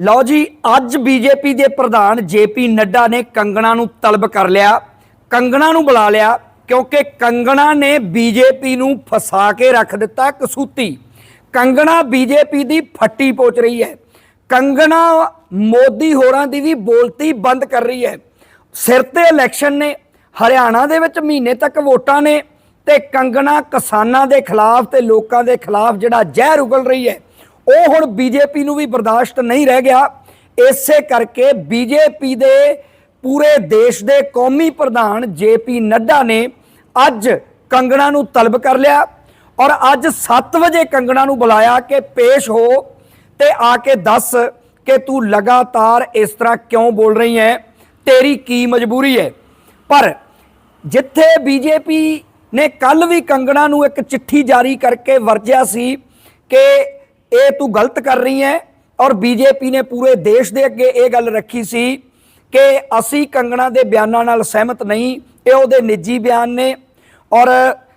ਲਓ ਜੀ, ਅੱਜ ਬੀਜੇਪੀ ਦੇ ਪ੍ਰਧਾਨ ਜੇਪੀ ਨੱਡਾ ਨੇ ਕੰਗਣਾ ਨੂੰ ਤਲਬ ਕਰ ਲਿਆ। ਕੰਗਣਾ ਨੂੰ ਬੁਲਾ ਲਿਆ, ਕਿਉਂਕਿ ਕੰਗਣਾ ਨੇ ਬੀਜੇਪੀ ਨੂੰ ਫਸਾ ਕੇ ਰੱਖ ਦਿੱਤਾ ਕਸੂਤੀ ਕੰਗਣਾ ਬੀਜੇਪੀ ਦੀ ਫੱਟੀ ਪੋਚ ਰਹੀ ਹੈ। ਕੰਗਣਾ ਮੋਦੀ ਹੋਰਾਂ ਦੀ ਵੀ ਬੋਲਤੀ ਬੰਦ ਕਰ ਰਹੀ ਹੈ। ਸਿਰ ਤੇ ਇਲੈਕਸ਼ਨ ਨੇ, ਹਰਿਆਣਾ ਦੇ ਵਿੱਚ ਮਹੀਨੇ ਤੱਕ ਵੋਟਾਂ ਨੇ ਤੇ ਕੰਗਣਾ ਕਿਸਾਨਾਂ ਦੇ ਖਿਲਾਫ ਤੇ ਲੋਕਾਂ ਦੇ ਖਿਲਾਫ ਜਿਹੜਾ ਜ਼ਹਿਰ ਉਗਲ ਰਹੀ ਹੈ ਉਹ ਹੁਣ ਬੀਜੇਪੀ ਨੂੰ ਵੀ ਬਰਦਾਸ਼ਤ ਨਹੀਂ ਰਹਿ ਗਿਆ। ਇਸੇ ਕਰਕੇ ਬੀਜੇਪੀ ਦੇ ਪੂਰੇ ਦੇਸ਼ ਦੇ ਕੌਮੀ ਪ੍ਰਧਾਨ ਜੇਪੀ ਨੱਡਾ ਨੇ ਅੱਜ ਕੰਗਣਾ ਨੂੰ ਤਲਬ ਕਰ ਲਿਆ ਔਰ ਅੱਜ 7 ਵਜੇ ਕੰਗਣਾ ਨੂੰ ਬੁਲਾਇਆ ਕਿ ਪੇਸ਼ ਹੋ ਤੇ ਆ ਕੇ ਦੱਸ ਕਿ ਤੂੰ ਲਗਾਤਾਰ ਇਸ ਤਰ੍ਹਾਂ ਕਿਉਂ ਬੋਲ ਰਹੀ ਹੈ ਤੇਰੀ ਕੀ ਮਜਬੂਰੀ ਹੈ ਪਰ ਜਿੱਥੇ ਬੀਜੇਪੀ ਨੇ ਕੱਲ ਵੀ ਕੰਗਣਾ ਨੂੰ ਇੱਕ ਚਿੱਠੀ ਜਾਰੀ ਕਰਕੇ ਵਰਜਿਆ ਸੀ ਕਿ ਇਹ ਤੂੰ ਗਲਤ ਕਰ ਰਹੀ ਹੈ ਔਰ ਬੀਜੇਪੀ ਨੇ ਪੂਰੇ ਦੇਸ਼ ਦੇ ਅੱਗੇ ਇਹ ਗੱਲ ਰੱਖੀ ਸੀ ਕਿ ਅਸੀਂ ਕੰਗਣਾ ਦੇ ਬਿਆਨਾਂ ਨਾਲ ਸਹਿਮਤ ਨਹੀਂ, ਇਹ ਉਹਦੇ ਨਿੱਜੀ ਬਿਆਨ ਨੇ। ਔਰ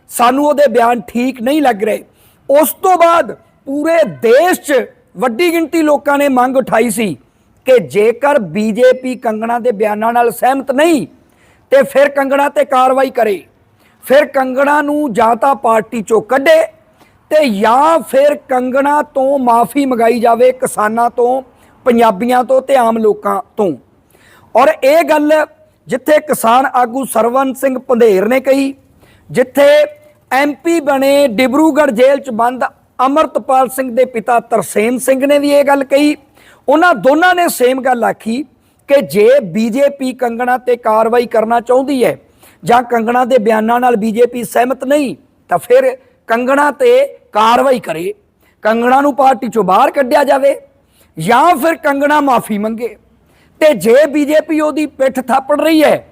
ਸਾਨੂੰ ਉਹਦੇ ਬਿਆਨ ਠੀਕ ਨਹੀਂ ਲੱਗ ਰਹੇ। ਉਸ ਤੋਂ ਬਾਅਦ ਪੂਰੇ ਦੇਸ਼ 'ਚ ਵੱਡੀ ਗਿਣਤੀ ਲੋਕਾਂ ਨੇ ਮੰਗ ਉਠਾਈ ਸੀ ਕਿ ਜੇਕਰ ਬੀਜੇਪੀ ਕੰਗਣਾ ਦੇ ਬਿਆਨਾਂ ਨਾਲ ਸਹਿਮਤ ਨਹੀਂ, ਤੇ ਫਿਰ ਕੰਗਣਾ ਤੇ ਕਾਰਵਾਈ ਕਰੇ। ਫਿਰ ਕੰਗਣਾ ਨੂੰ ਜਾਂ ਤਾਂ ਪਾਰਟੀ ਚੋਂ ਕੱਢੇ ਤੇ ਜਾਂ ਫਿਰ ਕੰਗਣਾ ਤੋਂ ਮਾਫੀ ਮੰਗਾਈ ਜਾਵੇ ਕਿਸਾਨਾਂ ਤੋਂ, ਪੰਜਾਬੀਆਂ ਤੋਂ ਤੇ ਆਮ ਲੋਕਾਂ ਤੋਂ। ਔਰ ਇਹ ਗੱਲ ਜਿੱਥੇ ਕਿਸਾਨ ਆਗੂ ਸਰਵਨ ਸਿੰਘ ਪੰਧੇਰ ਨੇ ਕਹੀ, ਜਿੱਥੇ ਐਮਪੀ ਬਣੇ ਡਿਬਰੂਗੜ੍ਹ ਜੇਲ੍ਹ 'ਚ ਬੰਦ ਅਮਰਤਪਾਲ ਸਿੰਘ ਦੇ ਪਿਤਾ ਤਰਸੇਮ ਸਿੰਘ ਨੇ ਵੀ ਇਹ ਗੱਲ ਕਹੀ। ਉਹਨਾਂ ਦੋਨਾਂ ਨੇ ਸੇਮ ਗੱਲ ਆਖੀ ਕਿ ਜੇ ਬੀਜੇਪੀ ਕੰਗਣਾ ਤੇ ਕਾਰਵਾਈ ਕਰਨਾ ਚਾਹੁੰਦੀ ਹੈ ਜਾਂ ਕੰਗਣਾ ਦੇ ਬਿਆਨਾਂ ਨਾਲ ਬੀਜੇਪੀ ਸਹਿਮਤ ਨਹੀਂ, ਤਾਂ ਫਿਰ ਕੰਗਣਾ ਤੇ ਕਾਰਵਾਈ ਕਰੇ। ਕੰਗਣਾ ਨੂੰ ਪਾਰਟੀ ਚੋਂ ਬਾਹਰ ਕੱਢਿਆ ਜਾਵੇ ਜਾਂ ਫਿਰ ਕੰਗਣਾ ਮਾਫੀ ਮੰਗੇ। ਤੇ ਜੇ ਬੀਜੇਪੀ ਉਹਦੀ ਪਿੱਠ ਥਾਪੜ ਰਹੀ ਹੈ,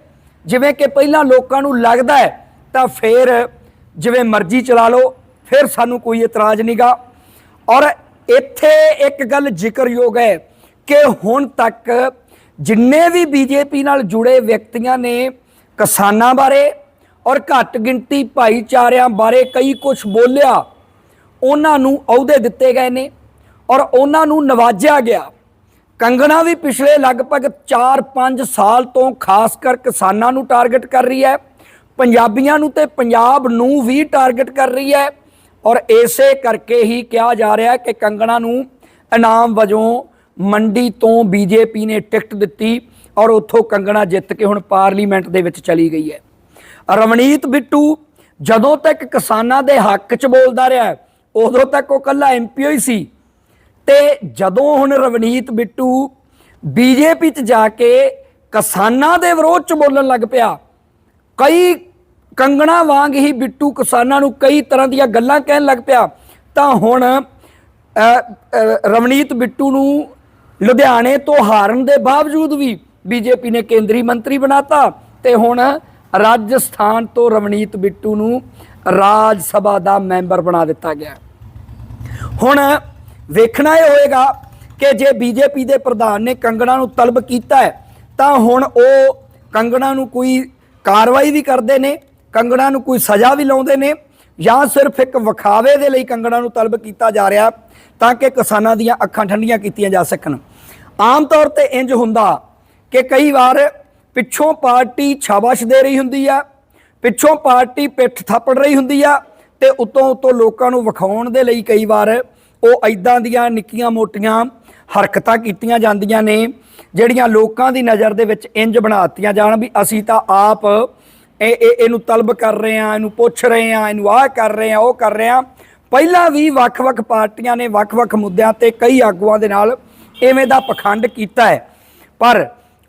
ਜਿਵੇਂ ਕਿ ਪਹਿਲਾਂ ਲੋਕਾਂ ਨੂੰ ਲੱਗਦਾ ਹੈ, ਤਾਂ ਫਿਰ ਜਿਵੇਂ ਮਰਜ਼ੀ ਚਲਾ ਲਓ, ਫਿਰ ਸਾਨੂੰ ਕੋਈ ਇਤਰਾਜ਼ ਨਹੀਂਗਾ। ਔਰ ਇੱਥੇ ਇੱਕ ਗੱਲ ਜ਼ਿਕਰਯੋਗ ਹੈ ਕਿ ਹੁਣ ਤੱਕ ਜਿੰਨੇ ਵੀ ਬੀਜੇਪੀ ਨਾਲ ਜੁੜੇ ਵਿਅਕਤੀਆਂ ਨੇ ਕਿਸਾਨਾਂ ਬਾਰੇ ਔਰ ਘੱਟ ਗਿਣਤੀ ਭਾਈਚਾਰਿਆਂ ਬਾਰੇ ਕਈ ਕੁਝ ਬੋਲਿਆ। ਉਹਨਾਂ ਨੂੰ ਅਹੁਦੇ ਦਿੱਤੇ ਗਏ ਨੇ ਔਰ ਉਹਨਾਂ ਨੂੰ ਨਵਾਜਿਆ ਗਿਆ। ਕੰਗਣਾ ਵੀ ਪਿਛਲੇ ਲਗਭਗ 4-5 ਸਾਲ ਤੋਂ ਖਾਸ ਕਰ ਕਿਸਾਨਾਂ ਨੂੰ ਟਾਰਗੇਟ ਕਰ ਰਹੀ ਹੈ। ਪੰਜਾਬੀਆਂ ਨੂੰ ਤੇ ਪੰਜਾਬ ਨੂੰ ਵੀ ਟਾਰਗੇਟ ਕਰ ਰਹੀ ਹੈ। ਔਰ ਇਸੇ ਕਰਕੇ ਹੀ ਕਿਹਾ ਜਾ ਰਿਹਾ ਹੈ ਕਿ ਕੰਗਣਾ ਨੂੰ ਇਨਾਮ ਵਜੋਂ ਮੰਡੀ ਤੋਂ ਬੀਜੇਪੀ ਨੇ ਟਿਕਟ ਦਿੱਤੀ ਔਰ ਉੱਥੋਂ ਕੰਗਣਾ ਜਿੱਤ ਕੇ ਹੁਣ ਪਾਰਲੀਮੈਂਟ ਦੇ ਵਿੱਚ ਚਲੀ ਗਈ ਹੈ। ਰਵਨੀਤ ਬਿੱਟੂ ਜਦੋਂ ਤੱਕ ਕਿਸਾਨਾਂ ਦੇ ਹੱਕ 'ਚ ਬੋਲਦਾ ਰਿਹਾ, ਉਦੋਂ ਤੱਕ ਉਹ ਕੱਲਾ ਐਮਪੀ ਹੀ ਸੀ। ਤੇ ਜਦੋਂ ਹੁਣ ਰਵਨੀਤ ਬਿੱਟੂ ਬੀਜੇਪੀ 'ਚ ਜਾ ਕੇ ਕਿਸਾਨਾਂ ਦੇ ਵਿਰੋਧ 'ਚ ਬੋਲਣ ਲੱਗ ਪਿਆ, ਕਈ ਕੰਗਣਾ ਵਾਂਗ ਹੀ ਬਿੱਟੂ ਕਿਸਾਨਾਂ ਨੂੰ ਕਈ ਤਰ੍ਹਾਂ ਦੀਆਂ ਗੱਲਾਂ ਕਹਿਣ ਲੱਗ ਪਿਆ, ਤਾਂ ਹੁਣ ਰਵਨੀਤ ਬਿੱਟੂ ਨੂੰ ਲੁਧਿਆਣੇ ਤੋਂ ਹਾਰਨ ਦੇ ਬਾਵਜੂਦ ਵੀ ਬੀਜੇਪੀ ਨੇ ਕੇਂਦਰੀ ਮੰਤਰੀ ਬਣਾਤਾ ਤੇ ਹੁਣ ਰਾਜਸਥਾਨ ਤੋਂ ਰਵਨੀਤ ਬਿੱਟੂ ਨੂੰ ਰਾਜ ਸਭਾ ਦਾ ਮੈਂਬਰ ਬਣਾ ਦਿੱਤਾ ਗਿਆ। ਹੁਣ ਵੇਖਣਾ ਇਹ ਹੋਏਗਾ ਕਿ ਜੇ ਬੀਜੇਪੀ ਦੇ ਪ੍ਰਧਾਨ ਨੇ ਕੰਗਣਾ ਨੂੰ ਤਲਬ ਕੀਤਾ ਹੈ, ਤਾਂ ਹੁਣ ਉਹ ਕੰਗਣਾ ਨੂੰ ਕੋਈ ਕਾਰਵਾਈ ਵੀ ਕਰਦੇ ਨੇ, ਕੰਗਣਾ ਨੂੰ ਕੋਈ ਸਜ਼ਾ ਵੀ ਲਾਉਂਦੇ ਨੇ, ਜਾਂ ਸਿਰਫ ਇੱਕ ਵਿਖਾਵੇ ਦੇ ਲਈ ਕੰਗਣਾ ਨੂੰ ਤਲਬ ਕੀਤਾ ਜਾ ਰਿਹਾ ਤਾਂ ਕਿ ਕਿਸਾਨਾਂ ਦੀਆਂ ਅੱਖਾਂ ਠੰਡੀਆਂ ਕੀਤੀਆਂ ਜਾ ਸਕਣ। ਆਮ ਤੌਰ ਤੇ ਇੰਜ ਹੁੰਦਾ ਕਿ ਕਈ ਵਾਰ ਪਿੱਛੋਂ ਪਾਰਟੀ ਛਾਬਾਸ਼ ਦੇ ਰਹੀ ਹੁੰਦੀ ਆ, ਪਿੱਛੋਂ ਪਾਰਟੀ ਪਿੱਠ ਥਾਪੜ ਰਹੀ ਹੁੰਦੀ ਆ ਤੇ ਉਤੋਂ ਉਤੋਂ ਲੋਕਾਂ ਨੂੰ ਵਿਖਾਉਣ ਦੇ ਲਈ ਕਈ ਵਾਰ ਉਹ ਐਦਾਂ ਦੀਆਂ ਨਿੱਕੀਆਂ ਮੋਟੀਆਂ ਹਰਕਤਾਂ ਕੀਤੀਆਂ ਜਾਂਦੀਆਂ ਨੇ, ਜਿਹੜੀਆਂ ਲੋਕਾਂ ਦੀ ਨਜ਼ਰ ਦੇ ਵਿੱਚ ਇੰਜ ਬਣਾਤੀਆਂ ਜਾਣ ਵੀ ਅਸੀਂ ਤਾਂ ਆਪ ਇਹ ਇਹਨੂੰ ਤਲਬ ਕਰ ਰਹੇ ਆ ਇਹਨੂੰ ਪੁੱਛ ਰਹੇ ਆ ਇਹਨੂੰ ਆਹ ਕਰ ਰਹੇ ਆ ਉਹ ਕਰ ਰਹੇ ਆ ਪਹਿਲਾਂ ਵੀ ਵੱਖ-ਵੱਖ ਪਾਰਟੀਆਂ ਨੇ ਵੱਖ-ਵੱਖ ਮੁੱਦਿਆਂ ਤੇ ਕਈ ਆਗੂਆਂ ਦੇ ਨਾਲ ਐਵੇਂ ਦਾ ਪਖੰਡ ਕੀਤਾ ਹੈ। ਪਰ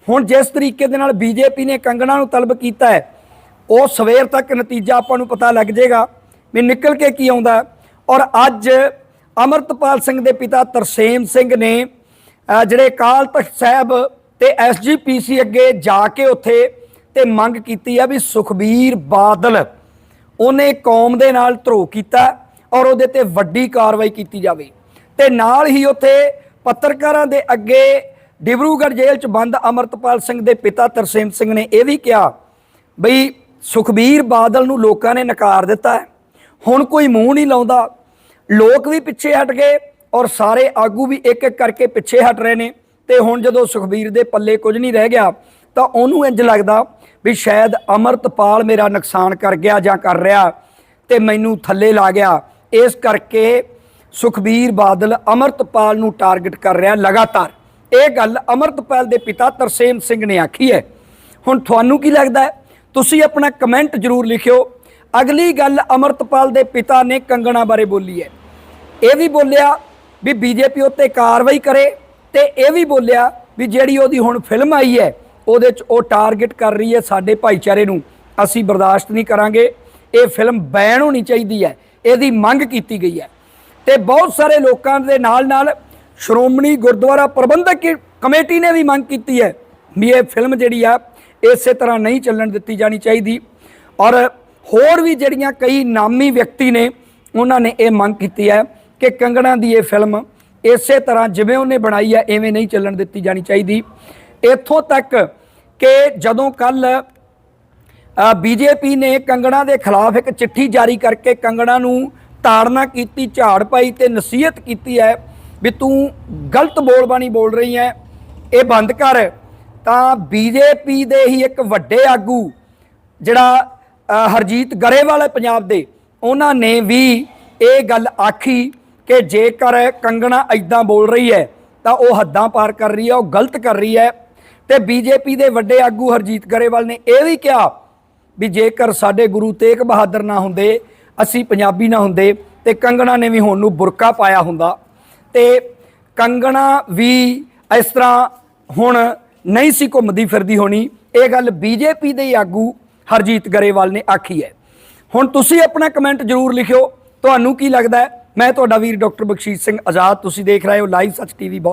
ਹੁਣ ਜਿਸ ਤਰੀਕੇ ਦੇ ਨਾਲ ਬੀਜੇਪੀ ਨੇ ਕੰਗਣਾ ਨੂੰ ਤਲਬ ਕੀਤਾ ਹੈ, ਉਹ ਸਵੇਰ ਤੱਕ ਨਤੀਜਾ ਆਪਾਂ ਨੂੰ ਪਤਾ ਲੱਗ ਜਾਏਗਾ ਵੀ ਨਿਕਲ ਕੇ ਕੀ ਆਉਂਦਾ ਔਰ ਅੱਜ ਅਮਰਤਪਾਲ ਸਿੰਘ ਦੇ ਪਿਤਾ ਤਰਸੇਮ ਸਿੰਘ ਨੇ ਜਿਹੜੇ ਕਾਲ ਤਖਤ ਸਾਹਿਬ ਤੇ ਐਸਜੀਪੀਸੀ ਅੱਗੇ ਜਾ ਕੇ ਉੱਥੇ ਤੇ ਮੰਗ ਕੀਤੀ ਆ ਵੀ ਸੁਖਬੀਰ ਬਾਦਲ ਉਹਨੇ ਕੌਮ ਦੇ ਨਾਲ ਧਰੋ ਕੀਤਾ ਔਰ ਉਹਦੇ ਤੇ ਵੱਡੀ ਕਾਰਵਾਈ ਕੀਤੀ ਜਾਵੇ। ਤੇ ਨਾਲ ਹੀ ਉੱਥੇ ਪੱਤਰਕਾਰਾਂ ਦੇ ਅੱਗੇ ਡਿਬਰੂਗੜ੍ਹ ਜੇਲ੍ਹ 'ਚ ਬੰਦ ਅਮਰਤਪਾਲ ਸਿੰਘ ਦੇ ਪਿਤਾ ਤਰਸੇਮ ਸਿੰਘ ਨੇ ਇਹ ਵੀ ਕਿਹਾ ਬਈ ਸੁਖਬੀਰ ਬਾਦਲ ਨੂੰ ਲੋਕਾਂ ਨੇ ਨਕਾਰ ਦਿੱਤਾ ਹੈ। ਹੁਣ ਕੋਈ ਮੂੰਹ ਨਹੀਂ ਲਾਉਂਦਾ। ਲੋਕ ਵੀ ਪਿੱਛੇ ਹਟ ਗਏ ਔਰ ਸਾਰੇ ਆਗੂ ਵੀ ਇੱਕ ਇੱਕ ਕਰਕੇ ਪਿੱਛੇ ਹਟ ਰਹੇ ਨੇ। ਤੇ ਹੁਣ ਜਦੋਂ ਸੁਖਬੀਰ ਦੇ ਪੱਲੇ ਕੁਝ ਨਹੀਂ ਰਹਿ ਗਿਆ, ਤਾਂ ਉਹਨੂੰ ਇੰਜ ਲੱਗਦਾ ਵੀ ਸ਼ਾਇਦ ਅਮਰਤਪਾਲ ਮੇਰਾ ਨੁਕਸਾਨ ਕਰ ਗਿਆ ਜਾਂ ਕਰ ਰਿਹਾ ਤੇ ਮੈਨੂੰ ਥੱਲੇ ਲਾ ਗਿਆ। ਇਸ ਕਰਕੇ ਸੁਖਬੀਰ ਬਾਦਲ ਅਮਰਤਪਾਲ ਨੂੰ ਟਾਰਗੇਟ ਕਰ ਰਿਹਾ ਲਗਾਤਾਰ। ਇਹ ਗੱਲ ਅਮਰਤਪਾਲ ਦੇ ਪਿਤਾ ਤਰਸੇਮ ਸਿੰਘ ਨੇ ਆਖੀ ਹੈ। ਹੁਣ ਤੁਹਾਨੂੰ ਕੀ ਲੱਗਦਾ ਹੈ? ਤੁਸੀਂ ਆਪਣਾ ਕਮੈਂਟ ਜ਼ਰੂਰ ਲਿਖਿਓ। ਅਗਲੀ ਗੱਲ ਅਮਰਤਪਾਲ ਦੇ ਪਿਤਾ ਨੇ ਕੰਗਣਾ ਬਾਰੇ ਬੋਲੀ ਹੈ। ਇਹ ਵੀ ਬੋਲਿਆ ਵੀ ਬੀਜੇਪੀ ਉੱਤੇ ਕਾਰਵਾਈ ਕਰੇ ਤੇ ਇਹ ਵੀ ਬੋਲਿਆ ਵੀ ਜਿਹੜੀ ਉਹਦੀ ਹੁਣ ਫਿਲਮ ਆਈ ਹੈ, ਉਹਦੇ 'ਚ ਉਹ ਟਾਰਗੇਟ ਕਰ ਰਹੀ ਹੈ ਸਾਡੇ ਭਾਈਚਾਰੇ ਨੂੰ। ਅਸੀਂ ਬਰਦਾਸ਼ਤ ਨਹੀਂ ਕਰਾਂਗੇ। ਇਹ ਫਿਲਮ ਬੈਨ ਹੋਣੀ ਚਾਹੀਦੀ ਹੈ। ਇਹਦੀ ਮੰਗ ਕੀਤੀ ਗਈ ਹੈ। ਤੇ ਬਹੁਤ ਸਾਰੇ ਲੋਕਾਂ ਦੇ ਨਾਲ ਨਾਲ ਸ਼੍ਰੋਮਣੀ ਗੁਰਦੁਆਰਾ ਪ੍ਰਬੰਧਕ ਕੀ- ਕਮੇਟੀ ਨੇ ਵੀ ਮੰਗ ਕੀਤੀ ਹੈ ਵੀ ਇਹ ਫਿਲਮ ਜਿਹੜੀ ਆ, ਇਸੇ ਤਰ੍ਹਾਂ ਨਹੀਂ ਚੱਲਣ ਦਿੱਤੀ ਜਾਣੀ ਚਾਹੀਦੀ। ਔਰ ਹੋਰ ਵੀ ਜਿਹੜੀਆਂ ਕਈ ਨਾਮੀ ਵਿਅਕਤੀ ਨੇ, ਉਹਨਾਂ ਨੇ ਇਹ ਮੰਗ ਕੀਤੀ ਹੈ ਕਿ ਕੰਗਣਾ ਦੀ ਇਹ ਫਿਲਮ ਇਸੇ ਤਰ੍ਹਾਂ ਜਿਵੇਂ ਉਹਨੇ ਬਣਾਈ ਹੈ, ਐਵੇਂ ਨਹੀਂ ਚੱਲਣ ਦਿੱਤੀ ਜਾਣੀ ਚਾਹੀਦੀ। ਇੱਥੋਂ ਤੱਕ ਕਿ ਜਦੋਂ ਕੱਲ ਬੀਜੇਪੀ ਨੇ ਕੰਗਣਾ ਦੇ ਖਿਲਾਫ ਇੱਕ ਚਿੱਠੀ ਜਾਰੀ ਕਰਕੇ ਕੰਗਣਾ ਨੂੰ ਤਾੜਨਾ ਕੀਤੀ, ਝਾੜ ਪਾਈ ਤੇ ਨਸੀਹਤ ਕੀਤੀ ਹੈ ਵੀ ਤੂੰ ਗਲਤ ਬੋਲਬਾਣੀ ਬੋਲ ਰਹੀ ਹੈ ਇਹ ਬੰਦ ਕਰ। ਤਾਂ ਬੀਜੇਪੀ ਦੇ ਹੀ ਇੱਕ ਵੱਡੇ ਆਗੂ ਜਿਹੜਾ ਹਰਜੀਤ ਗਰੇਵਾਲ ਹੈ ਪੰਜਾਬ ਦੇ, ਉਹਨਾਂ ਨੇ ਵੀ ਇਹ ਗੱਲ ਆਖੀ ਕਿ ਜੇਕਰ ਕੰਗਣਾ ਐਦਾਂ ਬੋਲ ਰਹੀ ਹੈ ਤਾਂ ਉਹ ਹੱਦਾਂ ਪਾਰ ਕਰ ਰਹੀ ਹੈ ਉਹ ਗਲਤ ਕਰ ਰਹੀ ਹੈ ਤੇ ਬੀਜੇਪੀ ਦੇ ਵੱਡੇ ਆਗੂ ਹਰਜੀਤ ਗਰੇਵਾਲ ਨੇ ਇਹ ਵੀ ਕਿਹਾ ਵੀ ਜੇਕਰ ਸਾਡੇ ਗੁਰੂ ਤੇਗ ਬਹਾਦਰ ਨਾ ਹੁੰਦੇ, ਅਸੀਂ ਪੰਜਾਬੀ ਨਾ ਹੁੰਦੇ, ਤੇ ਕੰਗਣਾ ਨੇ ਵੀ ਹੁਣ ਨੂੰ ਬੁਰਕਾ ਪਾਇਆ ਹੁੰਦਾ। ਤੇ ਕੰਗਣਾ ਵੀ ਇਸ ਤਰ੍ਹਾਂ ਹੁਣ ਨਹੀਂ ਸੀ ਘੁੰਮਦੀ ਫਿਰਦੀ ਹੋਣੀ। ਇਹ ਗੱਲ ਬੀਜੇਪੀ ਦੇ ਆਗੂ ਹਰਜੀਤ ਗਰੇਵਾਲ ਨੇ ਆਖੀ ਹੈ। ਹੁਣ ਤੁਸੀਂ ਆਪਣਾ ਕਮੈਂਟ ਜ਼ਰੂਰ ਲਿਖਿਓ। ਤੁਹਾਨੂੰ ਕੀ ਲੱਗਦਾ ਮੈਂ ਤੁਹਾਡਾ ਵੀਰ ਡਾਕਟਰ ਬਖਸ਼ੀਸ਼ ਸਿੰਘ ਆਜ਼ਾਦ, ਤੁਸੀਂ ਦੇਖ ਰਹੇ ਹੋ ਲਾਈਵ ਸੱਚ ਟੀਵੀ ਬਹੁਤ